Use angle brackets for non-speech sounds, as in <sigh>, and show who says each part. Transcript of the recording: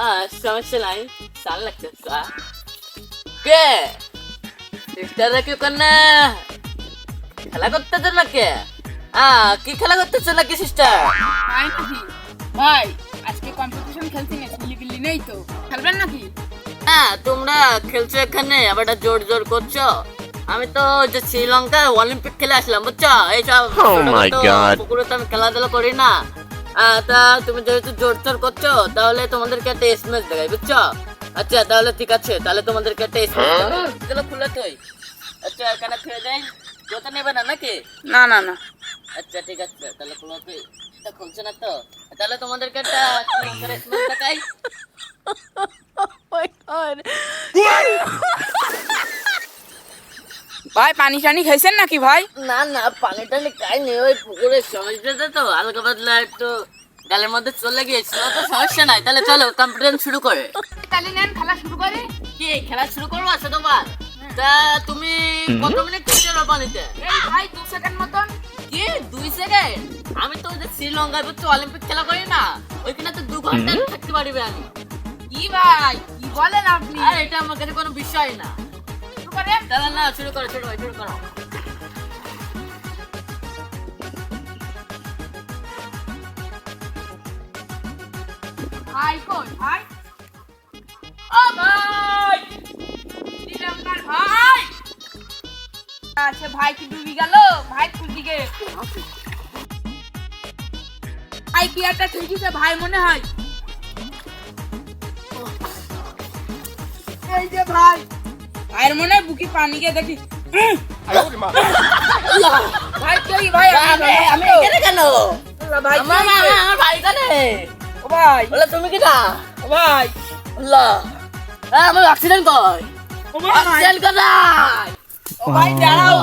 Speaker 1: আহ, সমস্যা নাই চাল লাগতেছে কে সিস্টাররা কি ওখানে খেলা করতেছে না কে কি খেলা করতেছে নাকি সিস্টার
Speaker 2: ভাই আজকে কম্পিটিশন খেলছি না চিল্লি বিল্লি নেই তো খেলবেন নাকি
Speaker 1: হ্যাঁ তোমরা খেলছো এখানে আবার জোর জোর করছ আমি তো যে শ্রীলঙ্কার অলিম্পিক খেলে আসলাম বুঝছ এইসব পুকুরে তো আমি খেলাধুলা করি না তা তুমি যেহেতু জোর জোর করছ তাহলে তোমাদেরকে একটা এসএমএস দেখাই বুঝছ? আচ্ছা তাহলে ঠিক আছে তাহলে তোমাদেরকে একটা এসএমএস দেখাই। খুলে তুই আচ্ছা এখানে ফিরে যাই জোতা নেবে না নাকি?
Speaker 2: না না না।
Speaker 1: আচ্ছা ঠিক আছে তাহলে খুলো তুই এটা খুলছে না তো? তাহলে তোমাদেরকে একটা এসএমএস দেখাই? <laughs>
Speaker 2: ভাই পানি টানি খাইছেন নাকি ভাই?
Speaker 1: না না পানি টানি খাইনি ওই পুকুরের সমস্যাটা তো হালকা পাতলা একটু গালের মধ্যে চলে গিয়েছিল তো সমস্যা নাই। তাহলে চলো কম্পিটিশন শুরু করে।
Speaker 2: তাহলে নেন খেলা শুরু করে।
Speaker 1: কি খেলা শুরু করব আছে তোমার? তা তুমি কত মিনিট খেলছো পানিতে?
Speaker 2: এই ভাই দু সেকেন্ড মতন।
Speaker 1: কি দুই সেকেন্ড আমি তো ওই যে শ্রীলঙ্কায় বুঝছ অলিম্পিক খেলা করি না ওইখানে তো দু ঘণ্টা থাকতে পারবে আমি।
Speaker 2: কি ভাই কি বলেন আপনি?
Speaker 1: আর এটা আমার কাছে কোনো বিষয় না।
Speaker 2: শুরু
Speaker 1: না শুরু করো শুরু করো শুরু করো।
Speaker 2: ভাই কই ভাই? ও ভাই! শ্রীলঙ্কার ভাই! আচ্ছা ভাই কি ডুবি গেল? ভাই কোন দিকে? ভাই কি একটা ঠেকিছে ভাই মনে হয়। এই যে ভাই ভাইয়ের মনে হয় বুকি পানি গিয়ে দেখি। ভাই কই ভাই
Speaker 1: আমি এখানে কেন?
Speaker 2: ভাই
Speaker 1: আমার আমার আমার ভাই কানে
Speaker 2: ও ভাই।
Speaker 1: বলে তুমি কি না
Speaker 2: ও ভাই।
Speaker 1: আল্লাহ হ্যাঁ আমার অ্যাক্সিডেন্ট কই?
Speaker 2: ও ভাই।
Speaker 1: অ্যাক্সিডেন্ট
Speaker 2: ও ভাই দাঁড়াও.